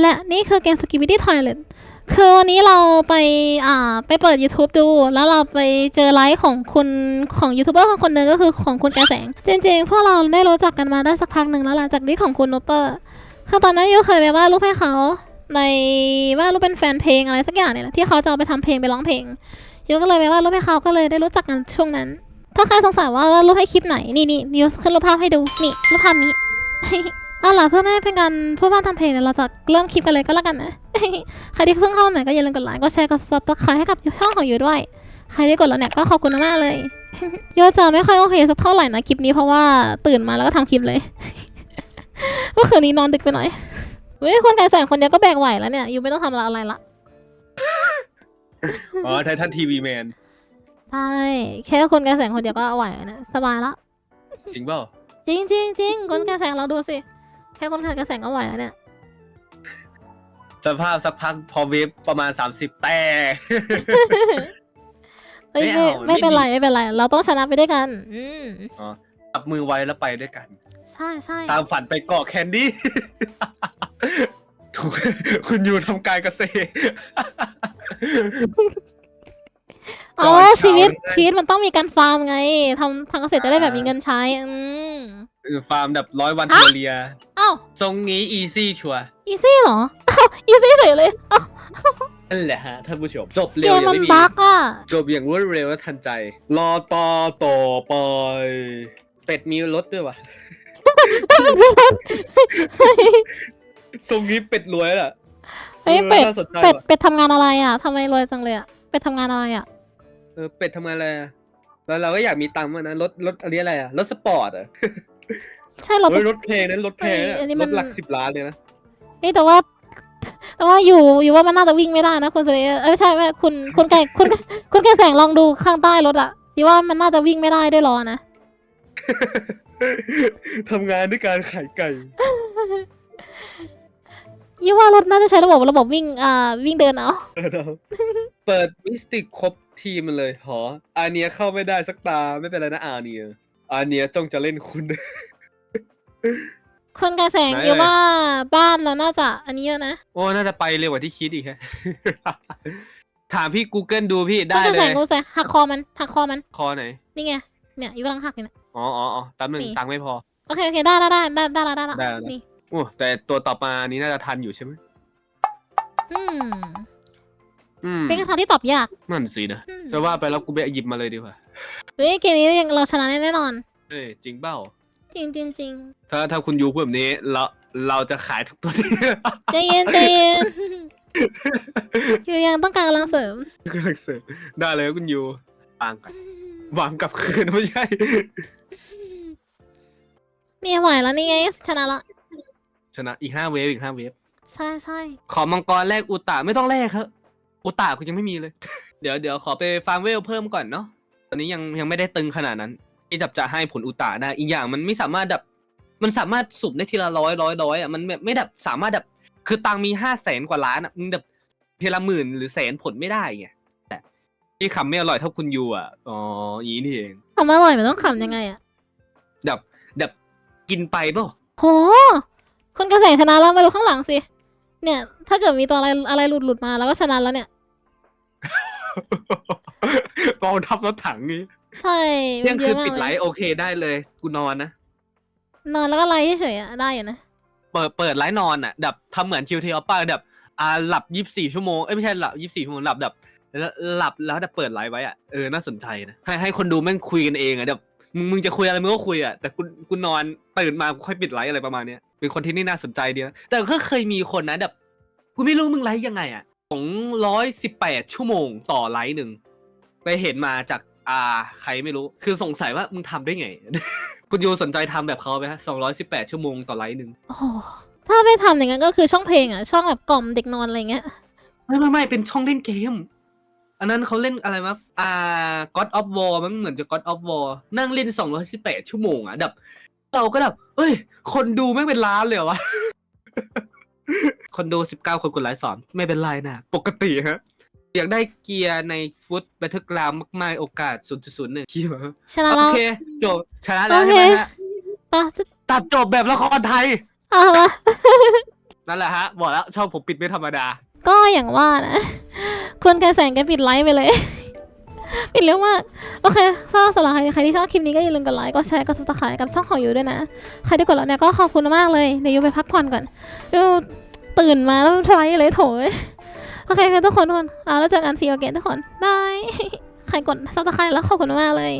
และนี่คือเกม Skibidi Toilet คือวันนี้เราไปอ่าไปเปิด YouTube ดู แล้วเราไปเจอไลฟ์ของคุณของยูทูบเบอร์คนหนึ่งก็คือของคุณกระแสง จริงๆพวกเราได้รู้จักกันมาได้สักพักหนึ่งแล้วหลังจากนี้ของคุณนูเปอร์คือตอนนั้นยูเคยไปวาดรูปให้เขาในวาดรูปเป็นแฟนเพลงอะไรสักอย่างเนี่ยแหละที่เขาจะเอาไปทำเพลงไปร้องเพลงยูก็เลยไปวาดรูปให้เขาก็เลยได้รู้จักกันช่วงนั้น ถ้าใครสงสัยว่าวาดรูปให้คลิปไหนนี่นี่ยูขึ้นรูปภาพให้ดูนี่รูปภาพนี้ เอาล่ะเพื่อไม่ให้เป็นการพูดพร่ำทำเพลงเดี๋ยวเราจะเริ่มคลิปกันเลยก็แล้วกันนะ ใครที่เพิ่งเข้ามาใหม่ก็อย่าลืมกดไลค์กดแชร์กดซับสไครต์ให้กับช่องของยูด้วย ใครที่กดแล้วเนี่ยก็ขอบคุณมากเลยโยจะไม่ค่อยโอเคสักเท่าไหร่นะคลิปนี้เพราะว่าตื่นมาแล้วก็ทำคลิปเลยเมื่อคืนนี้นอนดึกไปหน่อยเว้ยคนไก่แสงคนเดียวก็แบกไหวแล้วเนี่ยยูไม่ต้องทำอะไรละอ๋อไททันทีวีแมนใช่แค่คนไก่แสงคนเดียวก็ไหวแล้วนะสบายละจริงเปล่าจริงจริงจริงคนไก่แสงเราดูสิ แค่คนไก่แสงก็ไหวแล้วเนี่ย สภาพสักพักพอเวฟประมาณ 30 แต่ เอ้ยไม่ไม่เอาไม่เป็นไรไม่ดี ไม่เป็นไร เราต้องชนะไปด้วยกัน อืมจับมือไว้แล้วไปด้วยกัน ใช่ใช่ตามฝันไปเกาะแคนดี้ ถูกคุณยูทำการเกษตร อ๋อก่อนเช้าชีวิตได้ชีวิตมันต้องมีการฟาร์มไงทำทำเกษตรจะได้แบบมีเงินใช้ อืม ฟาร์มแบบร้อยวันฮะเทเลีย อ้าวทรงนี้อีซี่ชัวร์อีซี่เหรออ้าวอีซี่เฉยเลยอ้าวนั่นแหละฮะท่านผู้ชมจบเกเร็วมยังมันไม่มีบั๊กอะจบอย่างรวดเร็วและทันใจ รอต่อต่อไปเป็ดมีรถด้วยวะทรงนี้เป็ดรวยแล้วล่ะเฮ้ยออเป็ดน่าสนใจเป็ดว่ะเป็ดทำงานอะไรอะทำไมรวยจังเลยอะเป็ดทำงานอะไรอะเออเป็ดทำงานอะไรอะแล้วเราก็อยากมีตังค์มากนะรถรถอันนี้อะไรอะรถสปอร์ตอะ ใช่เราเฮ้ยรถเพลงนั้นรถเพลงเฮ้ยอันนี้มัรน ถหลักสิบล้านเลยนะเอ้ยแต่ว่า แต่ว่าอยู่อยู่ว่ามันน่าจะวิ่งไม่ได้นะคุณเสรีเอ้ยไม่ใช่ไม่คุณคุณไก่คุณคุณแกแสงลองดูข้างใต้รถอะอยู่ว่ามันน่าจะวิ่งไม่ได้ด้วยล้อนะทำงานด้วยการขายไก่ยี่ว่ารถน่าจะใช้ระบบระบบวิ่งอ่าวิ่งเดินเอาเปิดมิสติกครบทีมมันเลยหออาเนียเข้าไม่ได้สักตาไม่เป็นไรนะอาเนียอาเนียจ้องจะเล่นคุณ คนกระแสงไหนอยู่เอ่ย ว่าบ้านเราน่าจะอันนี้เยอะนะโอ้ น่าจะไปเร็วกว่าที่คิดอีกฮะ ถามพี่ Google ดูพี่คนได้กระเลแสยงกูใส่หักคอมันหักคอมันคอไหน นี่ไงเนี่ยอยู่กำลังหักอยู่นะ อ๋ออ๋ออ๋อแป๊บนึงนี่ ตังค์ไม่พอ โอเคโอเคได้ได้ได้ได้ได้ละได้ละได้ละนี่โอ้แต่ตัวต่อมานี้น่าจะทันอยู่ใช่ไหมอืมอืมเป็นคำถามที่ตอบยากนั่นสินะ อืมจะว่าไปแล้วกูไปหยิบมาเลยดีกว่า เฮ้ยเกมนี้ยังเราชนะแน่นอน เอ้ยจริงเปล่า จริงจริงจริงถ้าถ้าคุณยูพูดแบบนี้เราเราจะขายทุกตัวที่ ใจเย็นใจเย็นคือยังต้องการกำลังเสริมกำลังเสริมได้เลยคุณยูวางกันวางกลับคืนไม่ใช่เนี่ยไหวแล้วนี่ไงชนะละชนะอีกห้าเวฟอีกห้าเวฟใช่ใช่ขอมังกรแรกอุตาไม่ต้องแรกครับอุตากูยังไม่มีเลย เดี๋ยวเดี๋ยวขอไปฟาร์มเวลเพิ่มก่อนเนาะตอนนี้ยังยังไม่ได้ตึงขนาดนั้น ที่ดับจะให้ผลอุตาได้อีกอย่างมันไม่สามารถดับ มันสามารถสุ่มได้ทีละร้อยร้อยร้อยอะมันแบบไม่ดับสามารถดับ คือตังค์มีห้าแสนกว่าล้านอะมึงดับทีละหมื่นหรือแสนผลไม่ได้ไงแต่ที่คำไม่อร่อยเท่าคุณยูอะอ๋ออย่างนี้นี่เองทำอร่อยมันต้องขำยังไงอะดับดับกินไปเปล่าโหคนกระแสชนะแล้วมาดูข้างหลังสิเนี่ย ถ้าเกิดมีตัวอะไรอะไรหลุดหลุดมาแล้วก็ชนะแล้วเนี่ยกองทัพรถถังนี้ ใช่เที่มัยงนเยคือะนมากปิดเลไลยฟ์โอเคได้เลยกูนอนนะ นอนแล้วก็ไลฟ์เฉยๆอะได้อยู่นะ เปิดเปิดไลฟ์นอนอะแบบทำเหมือนคิวเทอป้าแบบอ่าหลับยี่สิบสี่ชั่วโมงเอ้ยไม่ใช่หลับยี่สิบสี่ชั่วโมงหลับแบบแล้วหลับแล้วแบบเปิดไลฟ์ไว้อะเออน่าสนใจนะให้ให้คนดูแม่งคุยกันเองอะแบบมึงมึงจะคุยอะไรมึงก็คุยอะแต่กูกูนอนตื่นมากูค่อยปิดไลฟ์อะไรประมาณเนี้ยเป็นคนที่นี่น่าสนใจดีนะแต่ก็เคยมีคนนะแบบกูไม่รู้มึงไลฟ์ยังไงอะของร้อยสิบแปดชั่วโมงต่อไลฟ์หนึ่งไปเห็นมาจาก อ่า ใครไม่รู้ คือสงสัยว่ามึงทำได้ไง คุณยูสนใจทำแบบเขาไหมฮะสองร้อยสิบแปดชั่วโมงต่อไลฟ์หนึ่งโอ้โหถ้าไม่ทำอย่างนั้นก็คือช่องเพลงอะช่องแบบกล่อมเด็กนอนอะไรเงี้ย ไม่ไม่ไม่เป็นช่องเล่นเกม อันนั้นเขาเล่นอะไรมะอ่า God of War มันเหมือนจะ God of War นั่งเล่น218ชั่วโมงอะแบบเราก็แบบเอ้ย คนดูแม่งเป็นล้านเลยเหรอวะ คนดู19คนกดไลค์สอนไม่เป็นไรนะปกติฮะ อยากได้เกียร์ในฟุต b บ t เ e อร์กรามมากๆ โอกาส 0.01คิดว่าชนะโอแล้ว เคจบชนะแล้วโอเค ใช่ไหมฮะปะจะตัดจบแบบละครไทย เอาละนั่นแหละฮะ บอกแล้วช่องผมปิดไม่ธรรมดา ก็อย่างว่านะคุณกระแสงแกปิดไลฟ์ไปเลย ปิดเร็วมาก โอเคถ้าสำหรับใครใครที่ชอบคลิปนี้ก็อย่าลืมกดไลค์ กดแชร์ กดซับสไครต์กับช่องของยูด้วยนะ ใครที่กดแล้วเนี่ยก็ขอบคุณมากเลย เดี๋ยวยูไปพักผ่อนก่อนยูตื่นมาแล้วไลฟ์เลยโถย โอเคค่ะทุกคนทุกคนเอาแล้วเจอกันซีโอเกนทุกคนบายใครกดซับสไครต์แล้วขอบคุณมากเลย